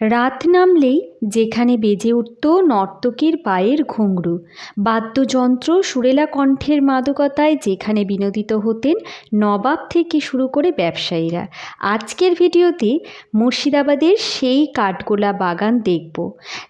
রাত নামলেই যেখানে বেজে উঠত নর্তকীর পায়ের ঘুঙরু। বাদ্যযন্ত্র সুরেলা কণ্ঠের মাদকতায় যেখানে বিনোদিত হতেন নবাব থেকে শুরু করে ব্যবসায়ীরা। আজকের ভিডিওতে মুর্শিদাবাদের সেই কাঠগোলা বাগান দেখব।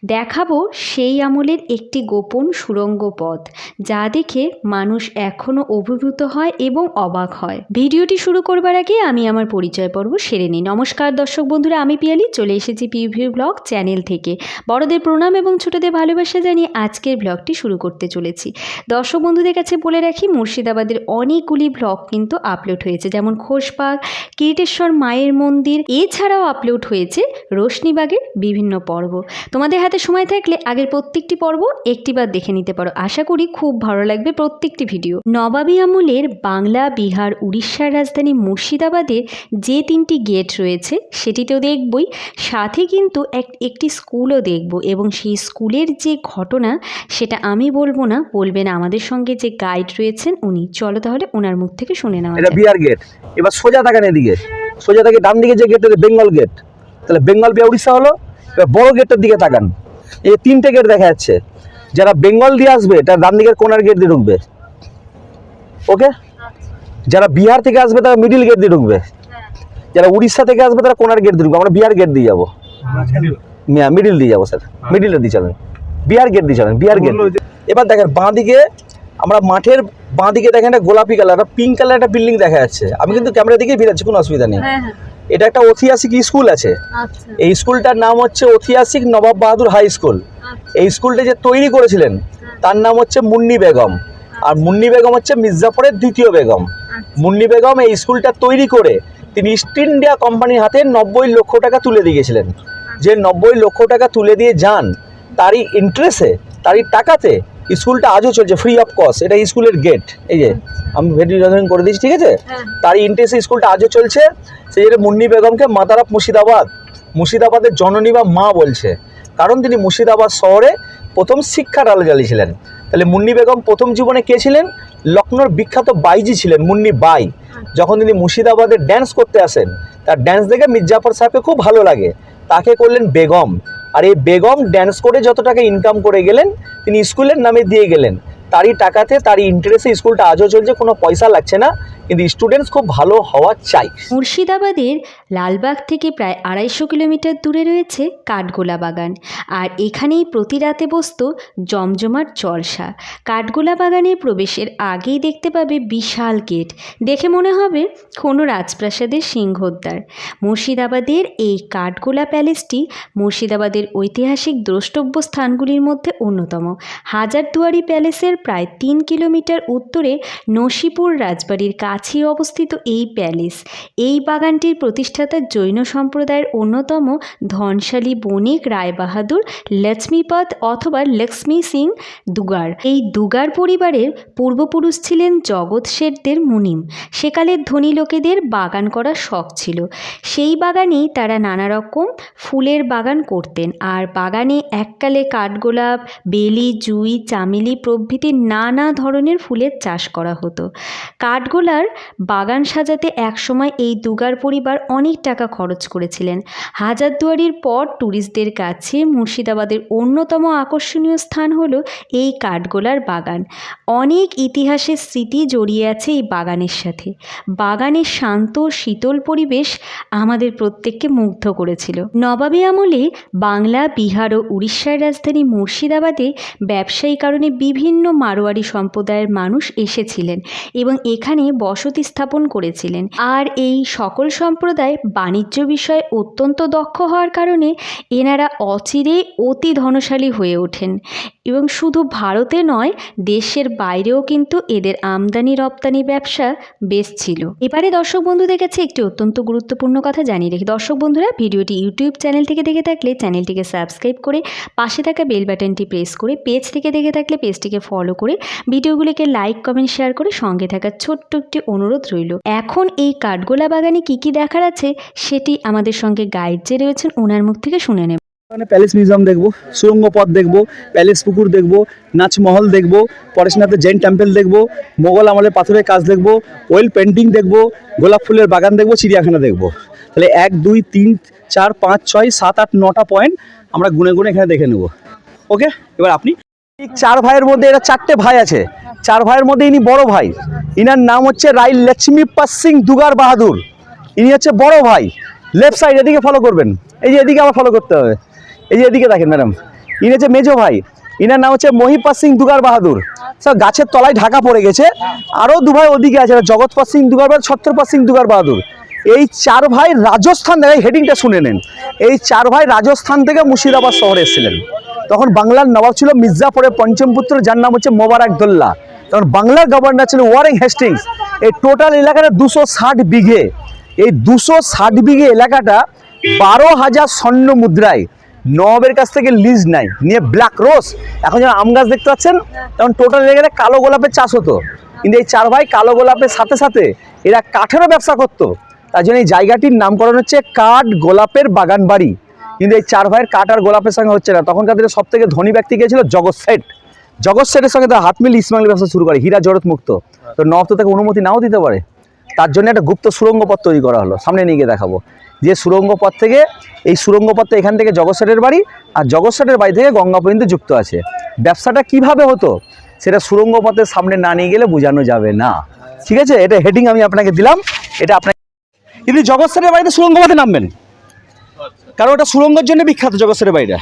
দেখাবো সেই আমলের একটি গোপন সুড়ঙ্গ পথ, যা দেখে মানুষ এখনও অভিভূত হয় এবং অবাক হয়। ভিডিওটি শুরু করবার আগে আমি আমার পরিচয় পর্ব সেরে নিই। নমস্কার দর্শক বন্ধুরা, আমি পিয়ালি। চলে এসেছি পিভিউ ব্লগ চ্যানেল থেকে। বড়দের প্রণাম এবং ছোটদের ভালোবাসা জানিয়ে আজকের ব্লগটি শুরু করতে চলেছি। দর্শক বন্ধুদের কাছে বলে রাখি, মুর্শিদাবাদের অনেকগুলি ব্লগ কিন্তু আপলোড হয়েছে। যেমন খোশবাগ কিরিটেশ্বর মায়ের মন্দির, এছাড়াও আপলোড হয়েছে রোশনীবাগের বিভিন্ন পর্ব। তোমাদের হাতে সময় থাকলে আগের প্রত্যেকটি পর্ব একটিবার দেখে নিতে পারো। আশা করি খুব ভালো লাগবে প্রত্যেকটি ভিডিও। নবাবী আমলের বাংলা, বিহার, উড়িষ্যার রাজধানী মুর্শিদাবাদের যে তিনটি গেট রয়েছে, সেটিতেও দেখবই। সাথে কিন্তু এক, একটি স্কুলও দেখব এবং সেই স্কুলের যে ঘটনা সেটা আমি বলব না বলবেন আমাদের সঙ্গে যে গাইড রয়েছেন উনি। চলো তাহলে ওনার মুখ থেকে শুনে নেওয়া এটা বিয়ার গেট এবার সোজা তাকান এদিকে। সোজা থেকে ডান দিকে যে গেট বেঙ্গল গেট তাহলে বেঙ্গল বিয়া উড়িষ্যা হলো এবার বড় গেটের দিকে তাকান। এই তিনটে গেট দেখা যাচ্ছে। যারা বেঙ্গল দিয়ে আসবে এটা ডান দিকের কোনার গেট দিয়ে ঢুকবে। ওকে যারা বিহার থেকে আসবে তারা মিডিল গেট দিয়ে ঢুকবে। যারা উড়িষ্যা থেকে আসবে তারা কোনার গেট দিয়ে ঢুকবে। আমরা বিহার গেট দিয়ে যাব। মিডিল দিয়ে যাব স্যার। মিডিলে দিয়ে চলেন। বিহার গেট দিয়ে চলেন বিহার গেট এবার দেখেন বাঁ দিকে আমরা মাঠের বাঁ দিকে দেখেন একটা গোলাপি কালার একটা পিঙ্ক কালার একটা বিল্ডিং দেখা যাচ্ছে। আমি কিন্তু ক্যামেরা দিকে বেরাচ্ছি কোনো অসুবিধা নেই। হ্যাঁ হ্যাঁ। এটা একটা ঐতিহাসিক স্কুল আছে। আচ্ছা। এই স্কুলটার নাম হচ্ছে ঐতিহাসিক নবাব বাহাদুর হাই স্কুল এই স্কুলটা যে তৈরি করেছিলেন তার নাম হচ্ছে মুন্নি বেগম। আর মুন্নি বেগম হচ্ছে মির্জাফরের দ্বিতীয় বেগম। মুন্নি বেগম এই স্কুলটা তৈরি করে তিনি ইস্ট ইন্ডিয়া কোম্পানির হাতে নব্বই লক্ষ টাকা তুলে দিয়ে গেছিলেন। যে নব্বই লক্ষ টাকা তুলে দিয়ে যান তারই ইন্টারেস্টে তারই টাকাতে স্কুলটা আজও চলছে ফ্রি অফ কস্ট এটা স্কুলের গেট এই যে আমি যখন করে দিয়েছি ঠিক আছে? হ্যাঁ। তারই ইন্টারেস্টে স্কুলটা আজও চলছে সেই জন্য মুন্নি বেগমকে অফ মুর্শিদাবাদ মুর্শিদাবাদের জননী বা মা বলছে কারণ তিনি মুর্শিদাবাদ শহরে প্রথম শিক্ষার আলো জ্বালিয়েছিলেন তাহলে মুন্নি বেগম প্রথম জীবনে কে ছিলেন? লখনৌর বিখ্যাত বাইজি ছিলেন মুন্নি বাই। যখন তিনি মুর্শিদাবাদে ড্যান্স করতে আসেন তার ড্যান্স দেখে মির্জাফর সাহেবকে খুব ভালো লাগে। তাকে করলেন বেগম। আর এই বেগম ড্যান্স করে যত টাকা ইনকাম করে গেলেন, তিনি স্কুলের নামে দিয়ে গেলেন। তারই টাকাতে তারই ইন্টারেস্টে স্কুলটা আজও চলছে, কোনো পয়সা লাগছে না। কিন্তু স্টুডেন্টস খুব ভালো হওয়া চাই। মুর্শিদাবাদের লালবাগ থেকে প্রায় আড়াইশো কিলোমিটার দূরে রয়েছে কাঠগোলা বাগান। আর এখানেই প্রতি রাতে বসত জমজমাট জলসা কাঠগোলা বাগানে প্রবেশের আগেই দেখতে পাবে বিশাল গেট। দেখে মনে হবে কোনো রাজপ্রাসাদের সিংহদ্বার। মুর্শিদাবাদের এই কাঠগোলা প্যালেসটি মুর্শিদাবাদের ঐতিহাসিক দ্রষ্টব্য স্থানগুলির মধ্যে অন্যতম। হাজারদুয়ারি প্যালেসের প্রায় তিন কিলোমিটার উত্তরে নসিপুর রাজবাড়ির কাছেই অবস্থিত এই প্যালেস। এই বাগানটির প্রতিষ্ঠাতা জৈন সম্প্রদায়ের অন্যতম ধনশালী বণিক রায়বাহাদুর, লক্ষ্মীপদ অথবা লক্ষ্মী সিং দুগার। এই দুগার পরিবারের পূর্বপুরুষ ছিলেন জগৎ শেঠদের মুনিম। সেকালের ধনী লোকেদের বাগান করার শখ ছিল। সেই বাগানেই তারা নানা রকম ফুলের বাগান করতেন। আর বাগানে এককালে কাঠগোলাপ, বেলি, জুই, চামেলি প্রভৃতি নানা ধরনের ফুলের চাষ করা হতো। কাঠগোলার বাগান সাজাতে একসময় এই দুগার পরিবার অনেক টাকা খরচ করেছিলেন। হাজারদুয়ারির পর ট্যুরিস্টদের কাছে মুর্শিদাবাদের অন্যতম আকর্ষণীয় স্থান হলো এই কাঠগোলার বাগান। অনেক ইতিহাসের স্মৃতি জড়িয়ে আছে এই বাগানের সাথে। বাগানের শান্ত, শীতল পরিবেশ আমাদের প্রত্যেককে মুগ্ধ করেছিল। নবাবী আমলে বাংলা, বিহার ও উড়িষ্যার রাজধানী মুর্শিদাবাদে ব্যবসায়ী কারণে বিভিন্ন মারোয়ারি সম্প্রদায়ের মানুষ এসেছিলেন এবং এখানে বসতি স্থাপন করেছিলেন। আর এই সকল সম্প্রদায় বাণিজ্য বিষয়ে অত্যন্ত দক্ষ হওয়ার কারণে এনারা অচিরে অতি ধনশালী হয়ে ওঠেন। এবং শুধু ভারতে নয়, দেশের বাইরেও কিন্তু এদের আমদানি রপ্তানি ব্যবসা বেশ ছিল। এবারে দর্শক বন্ধুদের কাছে একটি অত্যন্ত গুরুত্বপূর্ণ কথা জানিয়ে রাখি। দর্শক বন্ধুরা, ভিডিওটি ইউটিউব চ্যানেল থেকে দেখে থাকলে চ্যানেলটিকে সাবস্ক্রাইব করে পাশে থাকা বেল বাটনটি প্রেস করে পেজ থেকে দেখে থাকলে পেজটিকে ফলো করে ভিডিওগুলিকে লাইক, কমেন্ট, শেয়ার করে সঙ্গে থাকা ছোট্ট একটি অনুরোধ রইল। এখন এই কাঠগোলা বাগানে কি কি দেখার আছে সেটি আমাদের সঙ্গে গাইড যে রয়েছেন ওনার মুখ থেকে শুনে নেব। ওখানে প্যালেস মিউজিয়াম দেখব সুরঙ্গ পথ দেখব প্যালেস পুকুর দেখব নাচমহল দেখব পরেশনাথের জৈন টেম্পল দেখব মোগল আমলের পাথরের কাজ দেখব ওয়েল পেন্টিং দেখব গোলাপ ফুলের বাগান দেখব চিড়িয়াখানা দেখব। তাহলে এক দুই তিন চার পাঁচ ছয় সাত আট নটা পয়েন্ট আমরা গুনে গুনে এখানে দেখে নেব। ওকে এবার আপনি? ঠিক চার ভাইয়ের মধ্যে এরা চারটে ভাই আছে। চার ভাইয়ের মধ্যে ইনি বড় ভাই। ইনার নাম হচ্ছে রাই লক্ষ্মী সিং দুগার বাহাদুর। ইনি হচ্ছে বড় ভাই। লেফট সাইড এদিকে ফলো করবেন। এই যে এদিকে আবার ফলো করতে হবে। এই যে এদিকে দেখেন ম্যাডাম ইনি হচ্ছে মেজো ভাই। ইনার নাম হচ্ছে মহিপা সিং দুগার বাহাদুর। স্যার গাছের তলায় ঢাকা পড়ে গেছে। আরও দু ভাই ওদিকে আছে জগৎপাল সিং দুগার বাহাদুর ছত্রপাল সিং দুগার বাহাদুর। এই চার ভাই রাজস্থান থেকে হেডিংটা শুনে নেন। এই চার ভাই রাজস্থান থেকে মুর্শিদাবাদ শহরে এসেছিলেন। তখন বাংলার নবাব ছিল মির্জাপুরের পঞ্চম পুত্র, যার নাম হচ্ছে মোবারক দোল্লা। তখন বাংলার গভর্নর ছিল ওয়ারিং হেস্টিংস এই টোটাল এলাকাটা দুশো ষাট বিঘে। এই দুশো ষাট বিঘে এলাকাটা বারো হাজার স্বর্ণ মুদ্রায়। নবাবের কাছ থেকে লিজ নাই, নিয়ে ব্ল্যাক রোজ এখন যেমন আম গাছ দেখতে পাচ্ছেন, তখন টোটাল এলাকাটা কালো গোলাপের চাষ হতো। কিন্তু এই চার ভাই কালো গোলাপের সাথে সাথে এরা কাঠেরও ব্যবসা করতো। তার জন্য এই জায়গাটির নামকরণ হচ্ছে কাঠ গোলাপের বাগান বাড়ি কিন্তু এই চার ভাইয়ের কাঠ আর গোলাপের সঙ্গে হচ্ছে না। তখনকার দিনে সব থেকে ধনী ব্যক্তি গিয়েছিল জগৎ শেঠ। জগৎ শেঠের সঙ্গে তার হাত মিল ইসমাইল ব্যবসা শুরু করে, হীরা জড়ত মুক্ত। তো নবাব তো তাকে অনুমতি নাও দিতে পারে। তার জন্য একটা গুপ্ত সুরঙ্গ পথ তৈরি করা হলো। সামনে নিয়ে গিয়ে দেখাবো। যে সুরঙ্গ পথ থেকে, এই সুরঙ্গ পথটা এখান থেকে জগৎ শেঠের বাড়ি আর জগৎ শেঠের বাড়ি থেকে গঙ্গা পর্যন্ত যুক্ত আছে। ব্যবসাটা কীভাবে হতো, সেটা সুরঙ্গ পথের সামনে না নিয়ে গেলে বোঝানো যাবে না। ঠিক আছে? এটা হেডিং আমি আপনাকে দিলাম। এটা আপনাকে কিন্তু জগৎ শেঠের বাড়িতে সুরঙ্গ পথে নামবেন। কারণ ওটা সুরঙ্গের জন্য বিখ্যাত জগৎ শেঠের বাড়িটা।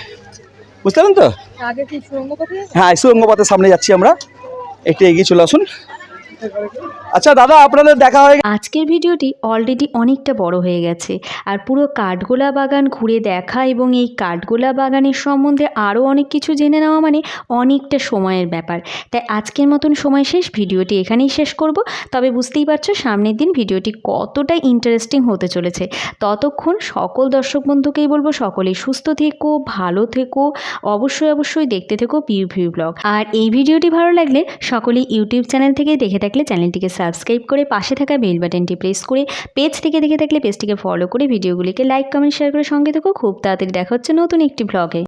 বুঝতে পারেন তো? আগে সুরঙ্গ পথে হ্যাঁ এই সুরঙ্গ সামনে যাচ্ছি আমরা। একটু এগিয়ে চলে আসুন। আচ্ছা দাদা, আপনাদের দেখা হয়ে আজকের ভিডিওটি অলরেডি অনেকটা বড় হয়ে গেছে আর পুরো কাঠগোলা বাগান ঘুরে দেখা এবং এই কাঠগোলা বাগানের সম্বন্ধে আরও অনেক কিছু জেনে নেওয়া মানে অনেকটা সময়ের ব্যাপার। তাই আজকের মতন সময় শেষ, ভিডিওটি এখানেই শেষ করব। তবে বুঝতেই পারছ, সামনের দিন ভিডিওটি কতটা ইন্টারেস্টিং হতে চলেছে। ততক্ষণ সকল দর্শক বন্ধুকেই বলব সকলেই সুস্থ থেকো, ভালো থেকো, অবশ্যই অবশ্যই দেখতে থেকো পিউ ভিউ ব্লগ আর এই ভিডিওটি ভালো লাগলে সকলেই ইউটিউব চ্যানেল থেকে দেখে থাকলে চ্যানেলটিকে সাবস্ক্রাইব করে পাশে থাকা বেল বাটনটি প্রেস করে পেজ থেকে দেখে থাকলে পেজটিকে ফলো করে ভিডিওগুলিকে লাইক, কমেন্ট শেয়ার করে সঙ্গে থেকো। খুব তাড়াতাড়ি দেখা হচ্ছে নতুন একটি ব্লগে